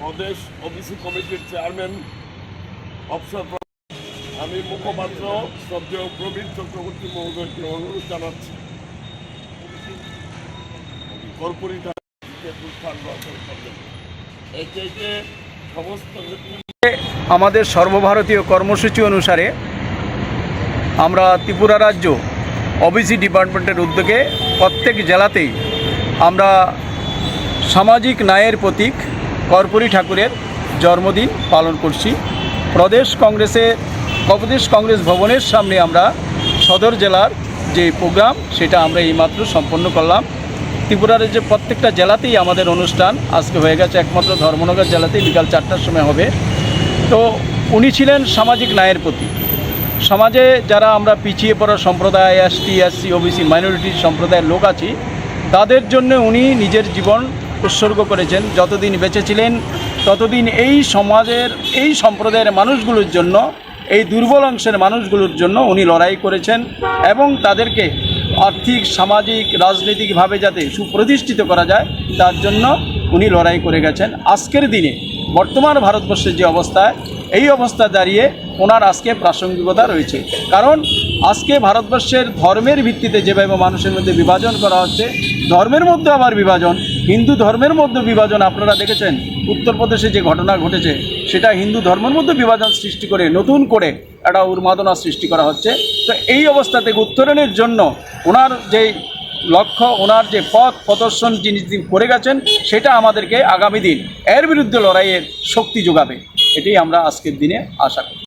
প্রদেশ OBC কমিটির chairman officer আমি মুখপাত্র শ্রদ্ধেয় প্রবীণ চক্রবর্তী মহোদয়কে অনুরোধ জানাচ্ছি। আমাদের সর্বভারতীয় কর্মসূচি অনুসারে আমরা ত্রিপুরা রাজ্য ওবিসি ডিপার্টমেন্টের উদ্যোগে প্রত্যেক জেলাতেই আমরা সামাজিক ন্যায়ের প্রতীক কর্পূরী ঠাকুরের জন্মদিন পালন করছি। প্রদেশ কংগ্রেসের প্রদেশ কংগ্রেস ভবনের সামনে আমরা সদর জেলার যে প্রোগ্রাম, সেটা আমরা এইমাত্র সম্পন্ন করলাম। ত্রিপুরার যে প্রত্যেকটা জেলাতেই আমাদের অনুষ্ঠান আজকে হয়ে গেছে, একমাত্র ধর্মনগর জেলাতেই বিকাল চারটার সময় হবে। তো উনি ছিলেন সামাজিক ন্যায়ের প্রতি। সমাজে যারা আমরা পিছিয়ে পড়া সম্প্রদায় এসটি এসসি ওবিসি মাইনরিটি সম্প্রদায়ের লোক আছি, তাদের জন্য উনি নিজের জীবন উৎসর্গ করেছেন, যতদিন বেঁচে ছিলেন, ততদিন এই সমাজের, এই সম্প্রদায়ের মানুষগুলোর জন্য, এই দুর্বল অংশের মানুষগুলোর জন্য উনি লড়াই করেছেন এবং তাদেরকে আর্থিক, সামাজিক, রাজনৈতিকভাবে যাতে সুপ্রতিষ্ঠিত করা যায়, তার জন্য উনি লড়াই করে গেছেন। আজকের দিনে বর্তমান ভারতবর্ষের যে অবস্থায় এই অবস্থা দাঁড়িয়ে ওনার আজকে প্রাসঙ্গিকতা রয়েছে। কারণ আজকে ভারতবর্ষের ধর্মের ভিত্তিতে যেভাবে মানুষের মধ্যে বিভাজন করা হচ্ছে, ধর্মের মধ্যে আবার বিভাজন, হিন্দু ধর্মের মধ্যে বিভাজন, আপনারা দেখেছেন উত্তরপ্রদেশে যে ঘটনা ঘটেছে, সেটা হিন্দু ধর্মের মধ্যে বিভাজন সৃষ্টি করে, নতুন করে একটা উন্মাদনা সৃষ্টি করা হচ্ছে। তো এই অবস্থা থেকে উত্তরণের জন্য ওনার যে লক্ষ্য, ওনার যে পথ প্রদর্শন যিনি করে গেছেন, সেটা আমাদেরকে আগামী দিন এর বিরুদ্ধে লড়াইয়ের শক্তি যোগাবে। এটাই আমরা আজকের দিনে আশা করি।